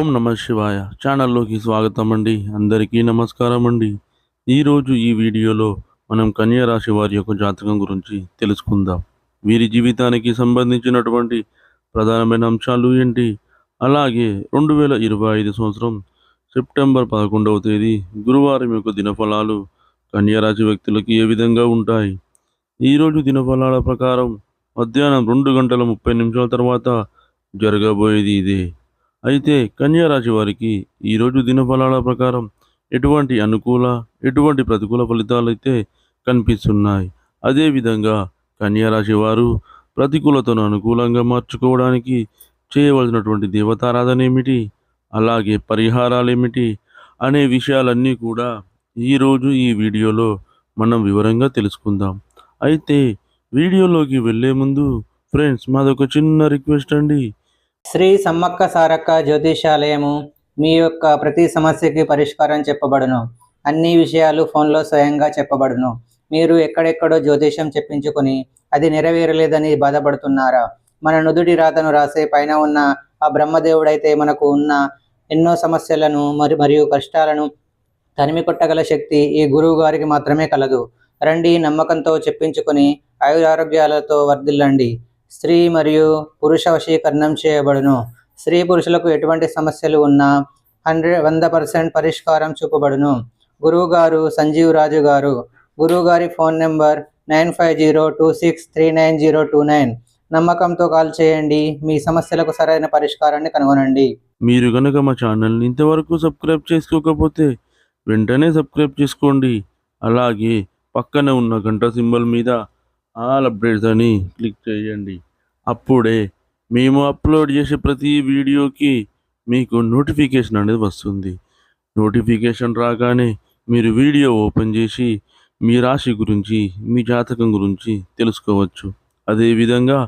ఓం నమ శివాయ. ఛానల్లోకి స్వాగతం అండి అందరికీ నమస్కారం అండి ఈరోజు ఈ వీడియోలో మనం కన్యా రాశి వారి యొక్క జాతకం గురించి తెలుసుకుందాం. వీరి జీవితానికి సంబంధించినటువంటి ప్రధానమైన అంశాలు ఏంటి? అలాగే రెండు వేల ఇరవై ఐదు సంవత్సరం సెప్టెంబర్ పదకొండవ తేదీ గురువారం యొక్క దినఫలాలు కన్యా రాశి వ్యక్తులకి ఏ విధంగా ఉంటాయి? ఈరోజు దినఫలాల ప్రకారం మధ్యాహ్నం రెండు గంటల ముప్పై నిమిషాల తర్వాత జరగబోయేది ఇదే. అయితే కన్యారాశి వారికి ఈరోజు దినఫలాల ప్రకారం ఎటువంటి అనుకూల ఎటువంటి ప్రతికూల ఫలితాలు అయితే కనిపిస్తున్నాయి అదేవిధంగా కన్యారాశి వారు ప్రతికూలతను అనుకూలంగా మార్చుకోవడానికి చేయవలసినటువంటి దేవతారాధన ఏమిటి? అలాగే పరిహారాలు ఏమిటి? అనే విషయాలన్నీ కూడా ఈరోజు ఈ వీడియోలో మనం వివరంగా తెలుసుకుందాం. అయితే వీడియోలోకి వెళ్ళే ముందు ఫ్రెండ్స్ మాదొక చిన్న రిక్వెస్ట్ అండి. శ్రీ సమ్మక్క సారక్క జ్యోతిషాలయము మీ యొక్క ప్రతి సమస్యకి పరిష్కారం చెప్పబడును. అన్ని విషయాలు ఫోన్లో స్వయంగా చెప్పబడును. మీరు ఎక్కడెక్కడో జ్యోతిషం చెప్పించుకొని అది నెరవేరలేదని బాధపడుతున్నారా? మన నుదుటి రాతను రాసే పైన ఉన్న ఆ బ్రహ్మదేవుడైతే మనకు ఉన్న ఎన్నో సమస్యలను మరి మరియు కష్టాలను తనిమి కొట్టగల శక్తి ఈ గురువు గారికి మాత్రమే కలదు. రండి నమ్మకంతో చెప్పించుకొని ఆయురారోగ్యాలతో వర్ధిల్లండి. స్త్రీ మరియు పురుష వశీకరణం చేయబడును. స్త్రీ పురుషులకు ఎటువంటి సమస్యలు ఉన్నా హండ్రెడ్ వంద పర్సెంట్ పరిష్కారం చూపబడును. గురువు గారు సంజీవ్ రాజు గారు గురువు గారి phone number nine five zero two six three nine zero two nine. నమ్మకంతో కాల్ చేయండి. మీ సమస్యలకు సరైన పరిష్కారాన్ని కనుగొనండి. మీరు గనక మా ఛానల్ని ఇంతవరకు సబ్స్క్రైబ్ చేసుకోకపోతే వెంటనే సబ్స్క్రైబ్ చేసుకోండి. అలాగే పక్కన ఉన్న గంట సింబల్ మీద ఆల్ అప్డేట్స్ అని క్లిక్ చేయండి. అప్పుడే మేము అప్లోడ్ చేసే ప్రతి వీడియోకి మీకు నోటిఫికేషన్ అనేది వస్తుంది. నోటిఫికేషన్ రాగానే మీరు వీడియో ఓపెన్ చేసి మీ రాశి గురించి మీ జాతకం గురించి తెలుసుకోవచ్చు. అదేవిధంగా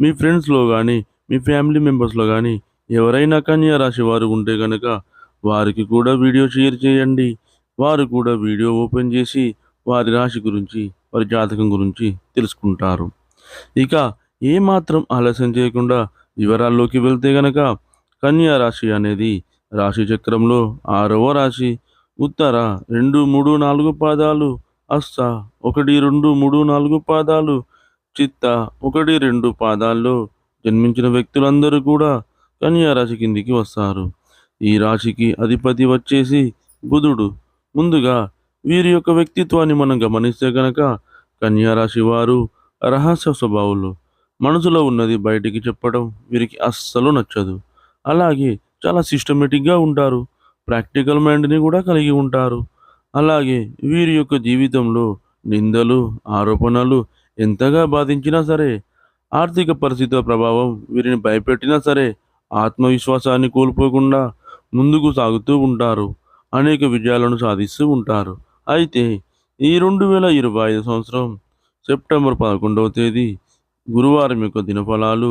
మీ ఫ్రెండ్స్లో కానీ మీ ఫ్యామిలీ మెంబర్స్లో కానీ ఎవరైనా కన్యా రాశి వారు ఉంటే కనుక వారికి కూడా వీడియో షేర్ చేయండి. వారు కూడా వీడియో ఓపెన్ చేసి వారి రాశి గురించి వారి జాతకం గురించి తెలుసుకుంటారు. ఇక ఏమాత్రం ఆలస్యం చేయకుండా వివరాల్లోకి వెళ్తే గనక కన్యా రాశి అనేది రాశి చక్రంలో ఆరవ రాశి ఉత్తర రెండు మూడు నాలుగు పాదాలు అస్స ఒకటి రెండు మూడు నాలుగు పాదాలు చిత్త ఒకటి రెండు పాదాల్లో జన్మించిన వ్యక్తులందరూ కూడా కన్యా రాశి కిందికి వస్తారు. ఈ రాశికి అధిపతి వచ్చేసి బుధుడు. ముందుగా వీరి యొక్క వ్యక్తిత్వాన్ని మనం గమనిస్తే కనుక కన్యారాశి వారు రహస్య స్వభావులు. మనసులో ఉన్నది బయటికి చెప్పడం వీరికి అస్సలు నచ్చదు. అలాగే చాలా సిస్టమేటిక్గా ఉంటారు. ప్రాక్టికల్ మైండ్ని కూడా కలిగి ఉంటారు. అలాగే వీరి యొక్క జీవితంలో నిందలు ఆరోపణలు ఎంతగా బాధించినా సరే ఆర్థిక పరిస్థితుల ప్రభావం వీరిని భయపెట్టినా సరే ఆత్మవిశ్వాసాన్ని కోల్పోకుండా ముందుకు సాగుతూ ఉంటారు. అనేక విజయాలను సాధిస్తూ ఉంటారు. అయితే ఈ రెండు వేల ఇరవై ఐదు సంవత్సరం సెప్టెంబర్ పదకొండవ తేదీ గురువారం యొక్క దినఫలాలు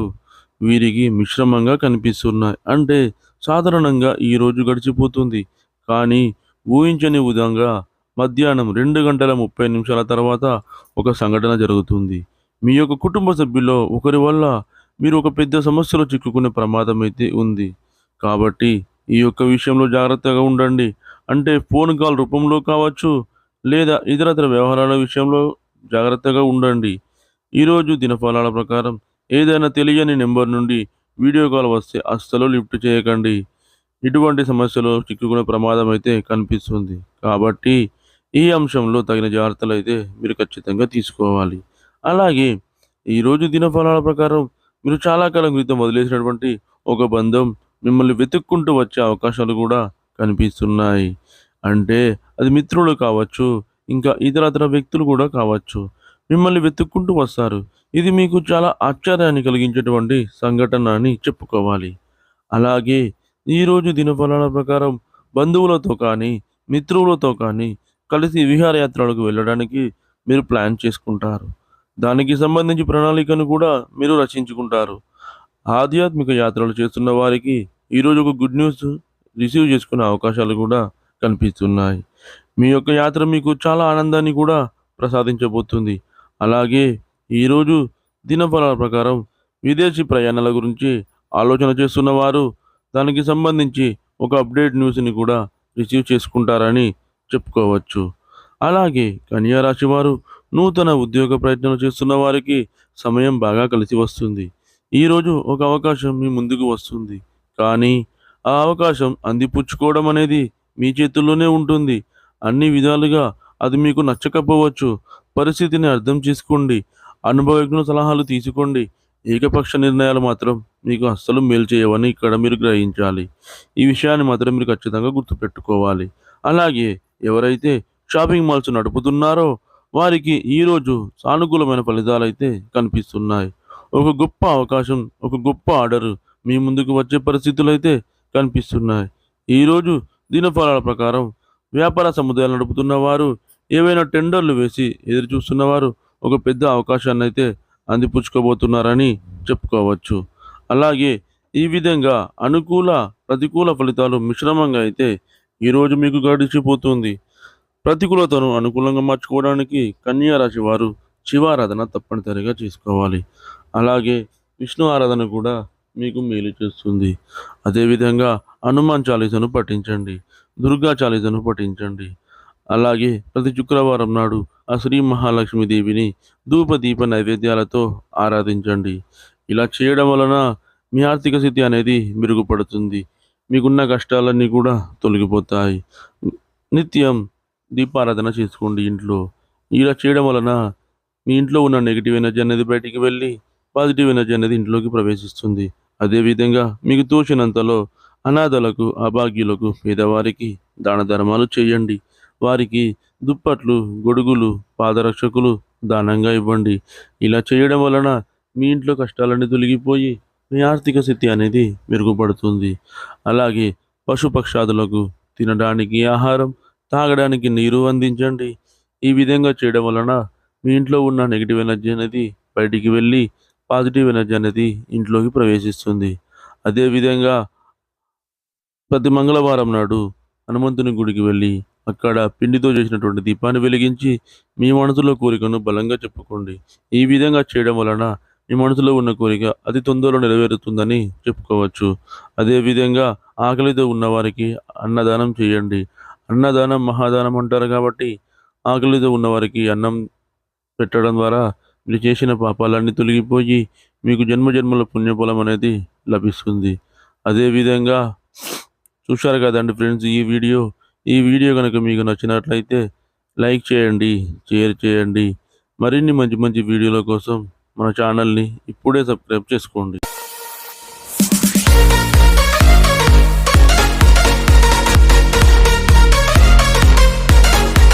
వీరికి మిశ్రమంగా కనిపిస్తున్నాయి. అంటే సాధారణంగా ఈరోజు గడిచిపోతుంది. కానీ ఊహించని విధంగా మధ్యాహ్నం రెండు గంటల ముప్పై నిమిషాల తర్వాత ఒక సంఘటన జరుగుతుంది. మీ యొక్క కుటుంబ సభ్యుల్లో ఒకరి వల్ల మీరు ఒక పెద్ద సమస్యలో చిక్కుకునే ప్రమాదం అయితే ఉంది. కాబట్టి ఈ యొక్క విషయంలో జాగ్రత్తగా ఉండండి. అంటే ఫోన్ కాల్ రూపంలో కావచ్చు లేదా ఇతరతర వ్యవహారాల విషయంలో జాగ్రత్తగా ఉండండి. ఈరోజు దినఫలాల ప్రకారం ఏదైనా తెలియని నెంబర్ నుండి వీడియో కాల్ వస్తే అస్సలు లిఫ్ట్ చేయకండి. ఇటువంటి సమస్యలో చిక్కుకునే ప్రమాదం అయితే కనిపిస్తుంది. కాబట్టి ఈ అంశంలో తగిన జాగ్రత్తలు అయితే మీరు ఖచ్చితంగా తీసుకోవాలి. అలాగే ఈరోజు దినఫలాల ప్రకారం మీరు చాలా కాలం క్రితం వదిలేసినటువంటి ఒక బంధం మిమ్మల్ని వెతుక్కుంటూ వచ్చే అవకాశాలు కూడా కనిపిస్తున్నాయి. అంటే అది మిత్రులు కావచ్చు ఇంకా ఇతరతర వ్యక్తులు కూడా కావచ్చు. మిమ్మల్ని వెతుక్కుంటూ వస్తారు. ఇది మీకు చాలా ఆశ్చర్యాన్ని కలిగించేటువంటి సంఘటన అని చెప్పుకోవాలి. అలాగే ఈరోజు దినఫలాల ప్రకారం బంధువులతో కానీ మిత్రులతో కానీ కలిసి విహారయాత్రలకు వెళ్ళడానికి మీరు ప్లాన్ చేసుకుంటారు. దానికి సంబంధించి ప్రణాళికను కూడా మీరు రచించుకుంటారు. ఆధ్యాత్మిక యాత్రలు చేస్తున్న వారికి ఈరోజు ఒక గుడ్ న్యూస్ రిసీవ్ చేసుకునే అవకాశాలు కూడా కనిపిస్తున్నాయి. మీ యొక్క యాత్ర మీకు చాలా ఆనందాన్ని కూడా ప్రసాదించబోతుంది. అలాగే ఈరోజు దినఫలాల ప్రకారం విదేశీ ప్రయాణాల గురించి ఆలోచన చేస్తున్న వారు దానికి సంబంధించి ఒక అప్డేట్ న్యూస్ని కూడా రిసీవ్ చేసుకుంటారని చెప్పుకోవచ్చు. అలాగే కన్యారాశి వారు నూతన ఉద్యోగ ప్రయత్నాలు చేస్తున్న వారికి సమయం బాగా కలిసి వస్తుంది. ఈరోజు ఒక అవకాశం మీ ముందుకు వస్తుంది. కానీ ఆ అవకాశం అందిపుచ్చుకోవడం అనేది మీ చేతుల్లోనే ఉంటుంది. అన్ని విధాలుగా అది మీకు నచ్చకపోవచ్చు. పరిస్థితిని అర్థం చేసుకోండి. అనుభవజ్ఞుల సలహాలు తీసుకోండి. ఏకపక్ష నిర్ణయాలు మాత్రం మీకు అస్సలు మేలు చేయవని ఇక్కడ మీరు గ్రహించాలి. ఈ విషయాన్ని మాత్రం మీరు ఖచ్చితంగా గుర్తుపెట్టుకోవాలి. అలాగే ఎవరైతే షాపింగ్ మాల్స్ నడుపుతున్నారో వారికి ఈరోజు సానుకూలమైన ఫలితాలు అయితే కనిపిస్తున్నాయి. ఒక గొప్ప అవకాశం ఒక గొప్ప ఆర్డర్ మీ ముందుకు వచ్చే పరిస్థితులు అయితే కనిపిస్తున్నాయి ఈరోజు దినఫలాల ప్రకారం వ్యాపార సముదాయాలు నడుపుతున్న వారు ఏవైనా టెండర్లు వేసి ఎదురు ఒక పెద్ద అవకాశాన్ని అయితే అందిపుచ్చుకోబోతున్నారని చెప్పుకోవచ్చు. అలాగే ఈ విధంగా అనుకూల ప్రతికూల ఫలితాలు మిశ్రమంగా అయితే ఈరోజు మీకు గడిచిపోతుంది. ప్రతికూలతను అనుకూలంగా మార్చుకోవడానికి కన్యారాశి వారు శివారాధన తప్పనిసరిగా చేసుకోవాలి. అలాగే విష్ణు ఆరాధన కూడా మీకు మేలు చేస్తుంది. అదేవిధంగా హనుమాన్ చాలీసను పఠించండి. దుర్గా చాలీసను పఠించండి. అలాగే ప్రతి శుక్రవారం నాడు ఆ శ్రీ మహాలక్ష్మీదేవిని ధూప దీప నైవేద్యాలతో ఆరాధించండి. ఇలా చేయడం వలన మీ ఆర్థిక స్థితి అనేది మెరుగుపడుతుంది. మీకున్న కష్టాలన్నీ కూడా తొలగిపోతాయి. నిత్యం దీపారాధన చేసుకోండి ఇంట్లో. ఇలా చేయడం వలన మీ ఇంట్లో ఉన్న నెగిటివ్ ఎనర్జీ అనేది బయటికి వెళ్ళి పాజిటివ్ ఎనర్జీ అనేది ఇంట్లోకి ప్రవేశిస్తుంది. అదేవిధంగా మీకు తోచినంతలో అనాథలకు అభాగ్యులకు పేదవారికి దాన ధర్మాలు చేయండి. వారికి దుప్పట్లు గొడుగులు పాదరక్షకులు దానంగా ఇవ్వండి. ఇలా చేయడం వలన మీ ఇంట్లో కష్టాలన్నీ తొలగిపోయి మీ ఆర్థిక స్థితి అనేది మెరుగుపడుతుంది. అలాగే పశుపక్షాదులకు తినడానికి ఆహారం తాగడానికి నీరు అందించండి. ఈ విధంగా చేయడం వలన మీ ఇంట్లో ఉన్న నెగిటివ్ ఎనర్జీ అనేది బయటికి వెళ్ళి పాజిటివ్ ఎనర్జీ అనేది ఇంట్లోకి ప్రవేశిస్తుంది. అదేవిధంగా ప్రతి మంగళవారం నాడు హనుమంతుని గుడికి వెళ్ళి అక్కడ పిండితో చేసినటువంటి దీపాన్ని వెలిగించి మీ మనసులో కోరికను బలంగా చెప్పుకోండి. ఈ విధంగా చేయడం వలన మీ మనసులో ఉన్న కోరిక అతి తొందరలో నెరవేరుతుందని చెప్పుకోవచ్చు. అదేవిధంగా ఆకలితో ఉన్నవారికి అన్నదానం చేయండి. అన్నదానం మహాదానం అంటారు కాబట్టి ఆకలితో ఉన్నవారికి అన్నం పెట్టడం ద్వారా మీరు చేసిన పాపాలన్నీ తొలగిపోయి మీకు జన్మ జన్మల పుణ్యఫలం అనేది లభిస్తుంది. అదేవిధంగా చూశారు కదండి ఫ్రెండ్స్ ఈ వీడియో. ఈ వీడియో కనుక మీకు నచ్చినట్లయితే లైక్ చేయండి షేర్ చేయండి. మరిన్ని మంచి మంచి వీడియోల కోసం మన ఛానల్ని ఇప్పుడే సబ్స్క్రైబ్ చేసుకోండి.